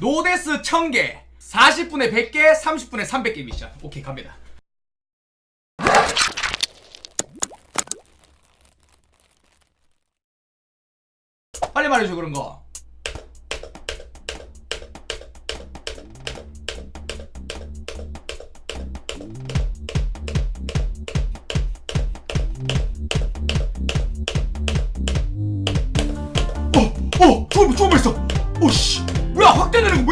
노데스 1000개 40분에 100개 30분에 300개 미션 오케이 갑니다 빨리 말해줘 그런 거 어! 어! 죽을 뻔했어!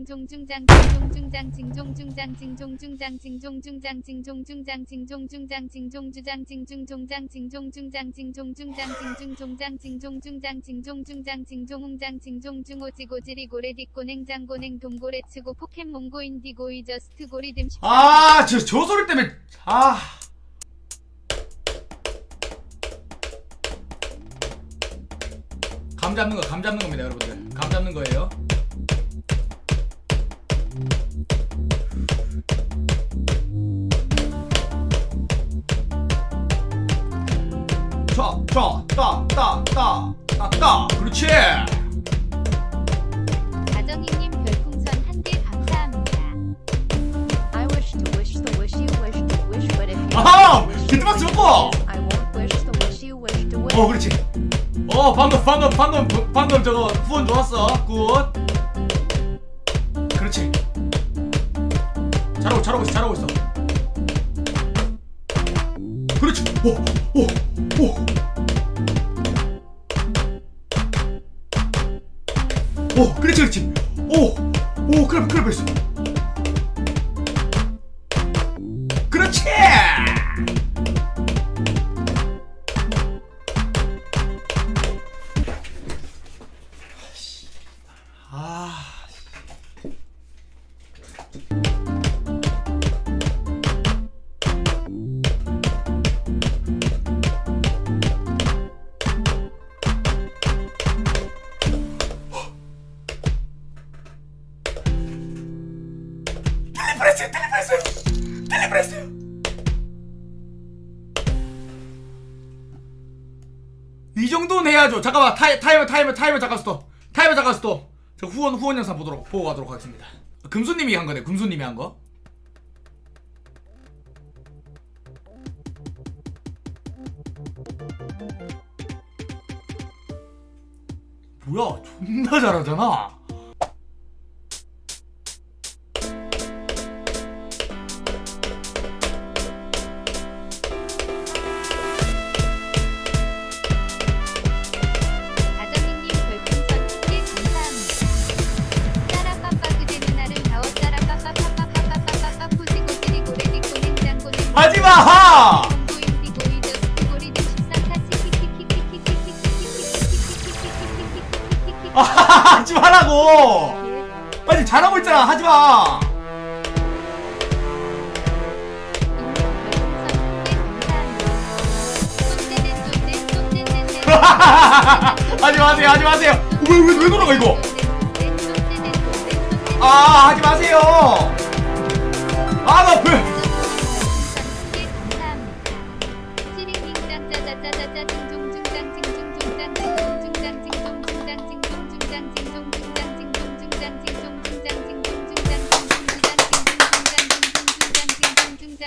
징종중장 징종중장 징종중장 징종중장 징종중장 징종중장 징종중장 징종주장 징종중장 징종중장 징종중장 징종중장 징종중장 징종중장 징종홍장 징종중오지고지리 고래디꼬냉장 고냉동고래치고 포켓몬고 인디고 이저스트 고리듬 아, 저, 저 소리 때문에 아. 감 잡는 거, 감 잡는 겁니다, 여러분들. 감 잡는 거예요. 자, 따, 따, 따, 따, 따. 그렇지. 아정이님 별풍선 한 개 감사합니다. I wish to wish to wish you wish to wish but if 아하! 비트박스 먹고! I won't wish to wish you wish to wish. 어, 그렇지. 어, 방금, 방금, 방금, 방금 저거 후원 좋았어. 굿. 그렇지. 잘하고, 잘하고 있어, 잘하고 있어. 그렇지. 오, 오, 오! 오, 클라프, 클라프 했어. 정도는 해야죠. 잠깐만 타이, 타이머 타이머 타이머 잠깐 스톱. 타이머 잠깐 스톱. 저 후원 후원 영상 보도록 보고 가도록 하겠습니다. 금수님이 한 거네. 금수님이 한 거. 뭐야 존나 잘하잖아. 하지마! 아, 하지 말라고! 아니, 잘하고 있잖아, 하지 마! 하지 마세요, 하지 마세요! 왜, 왜, 왜 돌아가, 이거? 아, 하지 마세요! 아, 나 왜.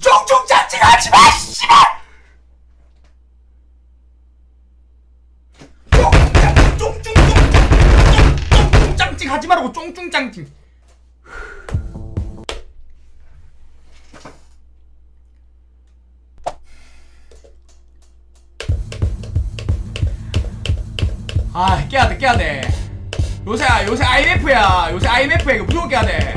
종종장징 하지마 씨발 쫑쫑쫑짱 쫑쫑짱 하지 말라고 쫑쫑짱 아 깨야 돼 깨야 돼. 요새 요새 IMF야. 요새 IMF야. 이거 무조건 깨야 돼.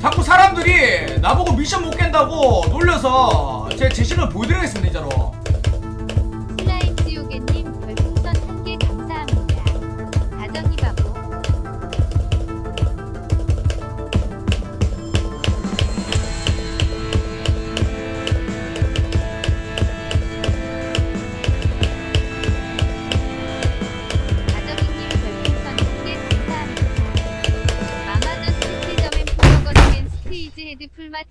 자꾸 사람들이 나보고 미션 못 깬다고 놀려서 제 제실을 보여드리겠습니다 진짜로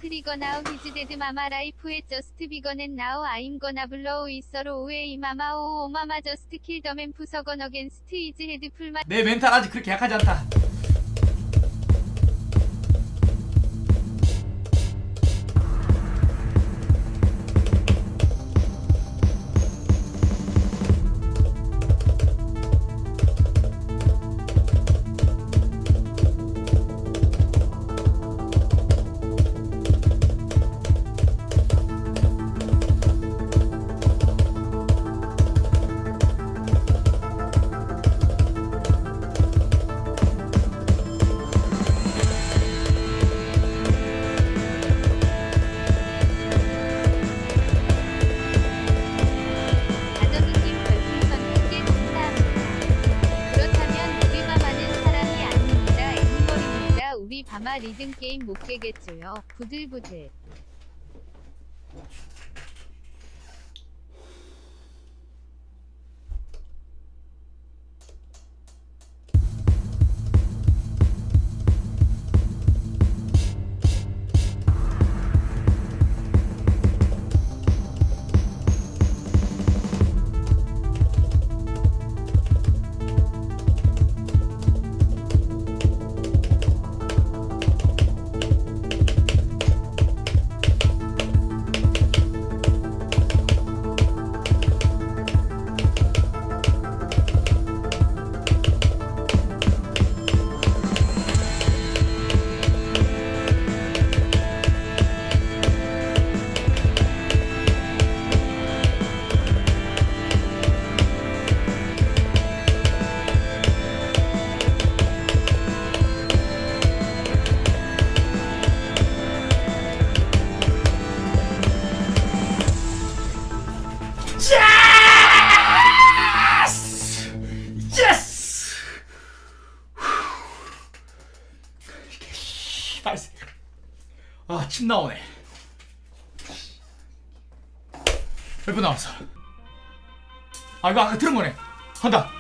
트리거 나우 히즈 데드 마마 라이프에 저스트 비건 앤 나우 아임 거나 블로우 이서로 오웨이 마마 오 오마마 저스트 킬더맨 푸서건 어겐스트 이즈 헤드 풀마 내 멘탈 아직 그렇게 약하지 않다 리 바마 리듬 게임 못 깨겠죠요. 부들부들. 아, 침 나오네. 몇 분 남았어? 아, 이거 아까 들은 거네. 한다.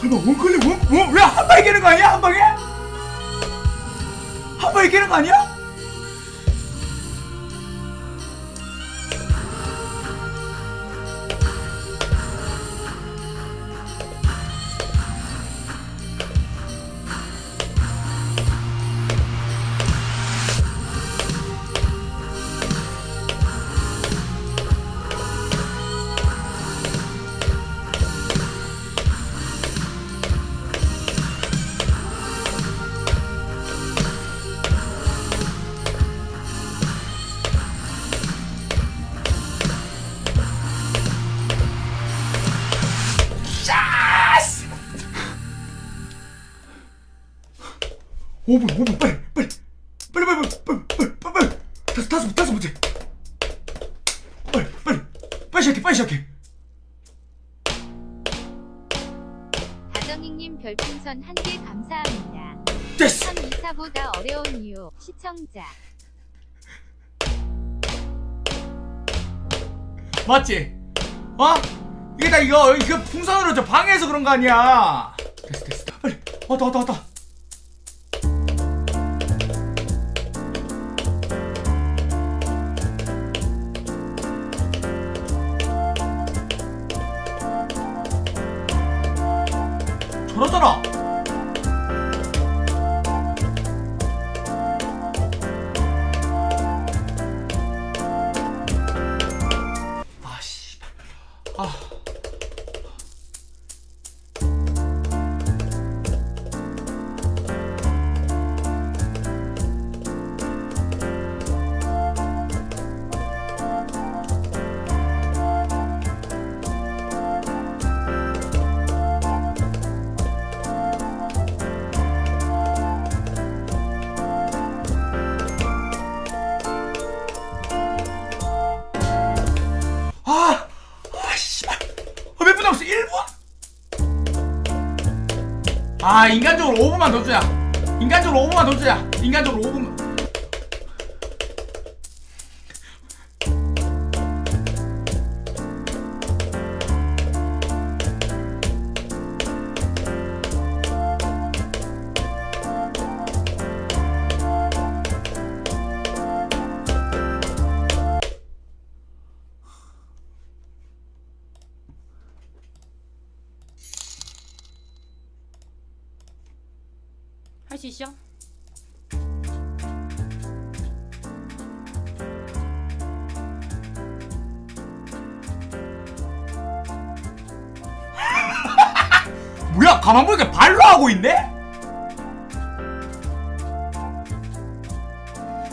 설마 원클릭 원? 원? 왜한 방에 깨는 거 아니야? 한 방에? 한 방에 깨는 거 아니야? 5분 5분 빨리 빨리 빨리 빨리 빨리 빨리 빨리 빨리 다섯 다섯 다섯 번째 빨리 빨리 빨리 시작해 빨리 시작해 아정이님 별풍선 한 개 감사합니다. 됐어. 3 2사보다 어려운 이유 시청자 맞지? 어? 이게 다 이거 이거 풍선으로 저 방해해서 그런 거 아니야? 됐어 됐어 빨리 왔다 왔다 왔다 그러잖아 아 인간적으로 5분만 더 주자 인간적으로 5분만 더 주자 인간적으로 5분. 시죠? 뭐야 가만 보니까 발로 하고 있네?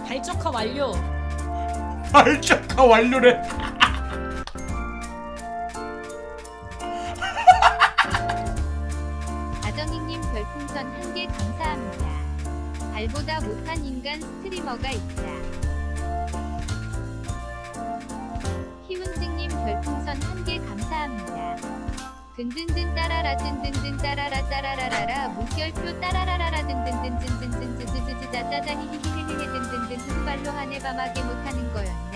발적화 완료. 발적화 완료래 샤이닝님 별풍선 한 개 감사합니다. 발보다 못한 인간 스트리머가 있다. 희문증님 별풍선 한 개 감사합니다. 든든든 따라라 든든든 따라라 따라라라라 물결표 따라라라라 든든든 든든든 든든든 짜짜히 히히히히 든든든 두발로 한해 밤하게 못하는 거였네.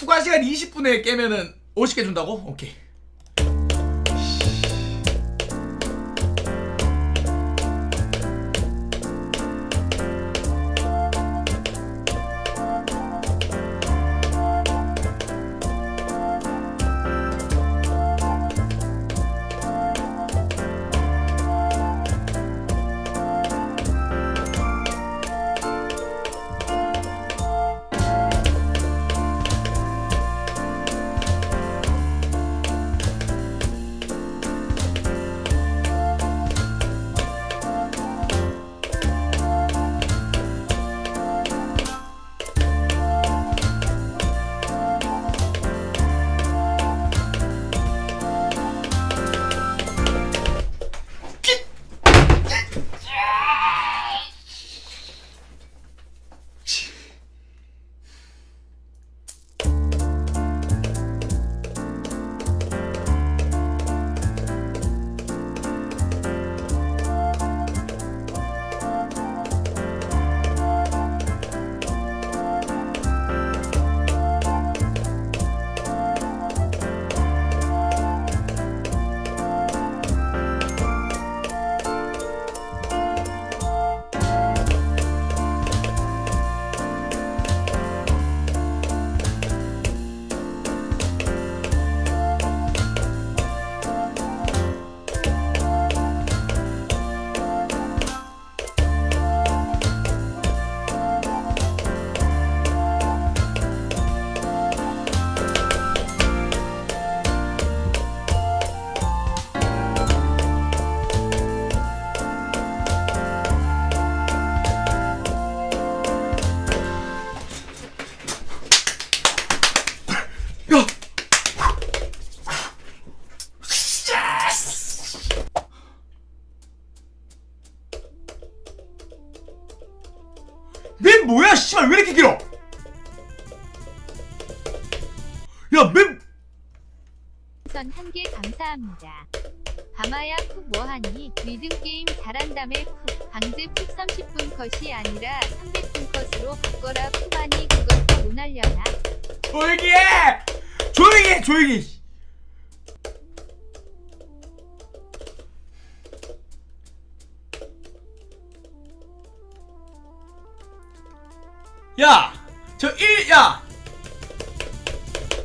추가 시간 20분에 깨면은 50개 준다고? 오케이 맵 뭐야 씨발. 왜 이렇게 길어? 야맨 선 한 개 감사합니다. 가마야 푹 뭐하니? 리듬 게임 잘한다며 푹. 강제 푹 30분 컷이 아니라 300분 컷으로 바꿔라 푹하니 그것도 못알려나? 조용히 해! 조용히 해 조용히 야 저 1 야.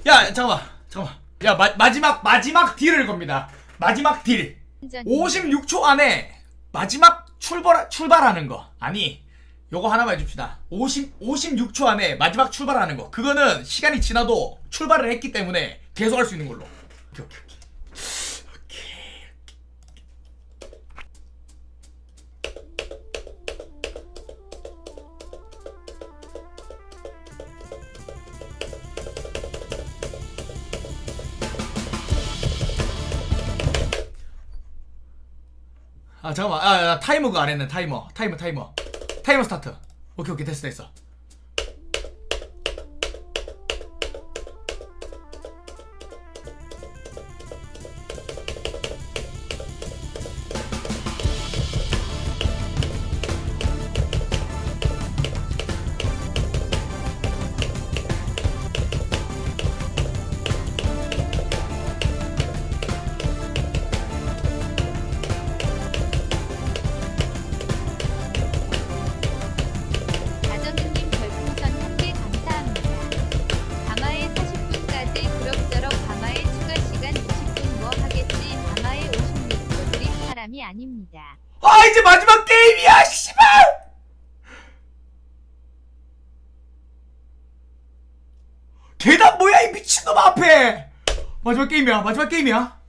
야 잠깐만 잠깐만. 야 마, 마지막 마지막 딜을 겁니다. 마지막 딜. 완전 56초 안에 마지막 출발 출발하는 거. 아니 요거 하나만 해줍시다. 50 56초 안에 마지막 출발하는 거. 그거는 시간이 지나도 출발을 했기 때문에 계속 할 수 있는 걸로. 오케이 오케이 아 잠깐만. 아, 아 타이머가 안 했네. 타이머. 타이머 타이머. 타이머 스타트. 오케이 오케이. 됐어 됐어 아 이제 마지막 게임이야 씨발! 계단 뭐야 이 미친놈 앞에! 마지막 게임이야 마지막 게임이야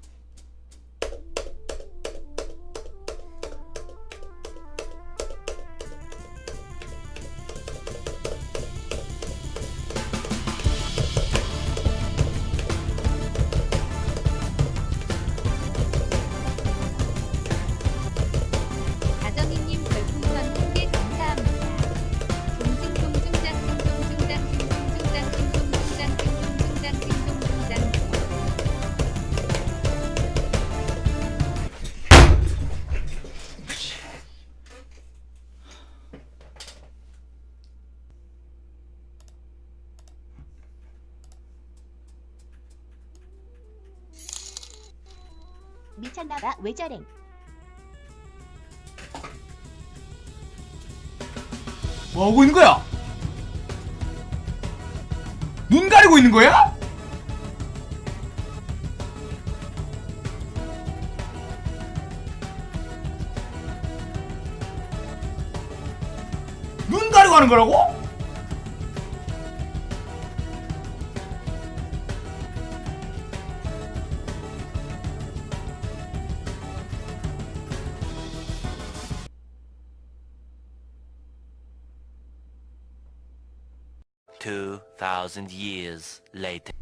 왜 저래 뭐 하고 있는 거야? 눈 가리고 있는 거야? 눈 가리고 하는 거라고? 2,000 years later.